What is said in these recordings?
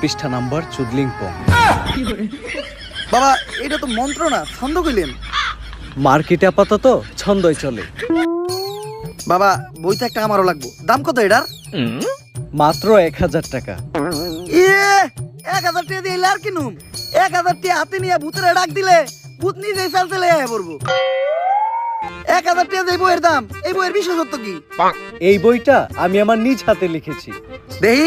পৃষ্ঠা নাম্বার চুদলিংপং। বাবা এটা তো মন্ত্র না ছন্দ কইলেন। মার্কেটে আপাতত ছন্দই চলে। বাবা বইটা একটা আমারও লাগবো। দাম কত এটার? মাত্র এক হাজার টাকা। এক হাজার টাকা দিয়ে আর কিনুম এক হাজার টাকা হাতে নিয়ে ভূতের ডাক দিলে ভূত নিজেই চাল চলে পড়ব। এক হাজার টাকা এই বইয়ের দাম এই বইয়ের বিশেষত্ব কি? এই বইটা আমি আমার নিজ হাতে লিখেছি। দেহি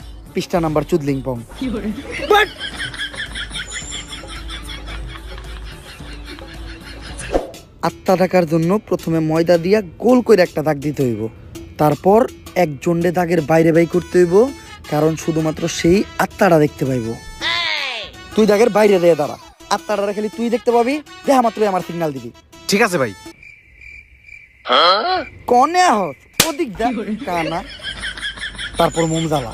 পৃষ্ঠা নাম্বার চুদলিং পং। বাট! আত্মা ডাকার জন্য প্রথমে ময়দা দিয়া গোল করে একটা দাগ দিতে হইব। তারপর এক জন্ডে দাগের বাইরে বাই করতে হইব কারণ শুধুমাত্র সেই আত্মাটা দেখতে পাইব। তুই দাগের বাইরে দিয়ে দাঁড়া। আত্মাটা খালি তুই দেখতে পাবি দেখা মাত্রই আমার সিগন্যাল দিবি। ঠিক আছে ভাই। কনে হস ওদিক যা কানা। তারপর মোম জ্বালা।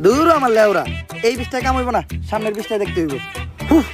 দূর আমার লেওরা এই বিষটায় কাম হইব না সামনের বিষটায় দেখতে হইব হুফ।